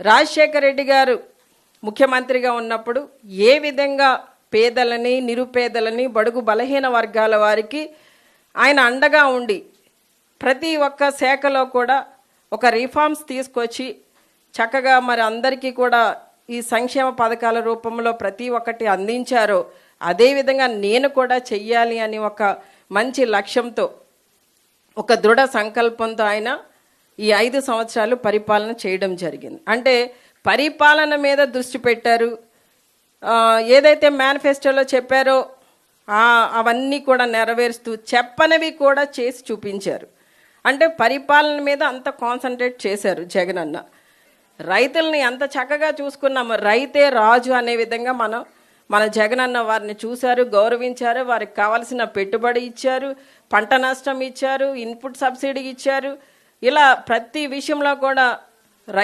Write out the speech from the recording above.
రాజశేఖర రెడ్డి గారు ముఖ్యమంత్రిగా ఉన్నప్పుడు ఏ విధంగా పేదలని నిరుపేదలని బడుగు బలహీన వర్గాల వారికి ఆయన అండగా ఉండి ప్రతి ఒక్క శాఖలో కూడా ఒక రిఫార్మ్స్ తీసుకొచ్చి చక్కగా మరి అందరికీ కూడా ఈ సంక్షేమ పథకాల రూపంలో ప్రతి ఒక్కటి అందించారో అదేవిధంగా నేను కూడా చెయ్యాలి అని ఒక మంచి లక్ష్యంతో ఒక దృఢ సంకల్పంతో ఆయన ఈ ఐదు సంవత్సరాలు పరిపాలన చేయడం జరిగింది. అంటే పరిపాలన మీద దృష్టి పెట్టారు. ఏదైతే మేనిఫెస్టోలో చెప్పారో అవన్నీ కూడా నెరవేరుస్తూ చెప్పనివి కూడా చేసి చూపించారు. అంటే పరిపాలన మీద అంత కాన్సన్ట్రేట్ చేశారు జగన్ అన్న. రైతుల్ని ఎంత చక్కగా చూసుకున్నాము రైతే రాజు అనే విధంగా మనం మన జగనన్న వారిని చూశారు గౌరవించారు. వారికి కావలసిన పెట్టుబడి ఇచ్చారు పంట నష్టం ఇచ్చారు ఇన్పుట్ సబ్సిడీ ఇచ్చారు. ఇలా ప్రతి విషయంలో కూడా రైతు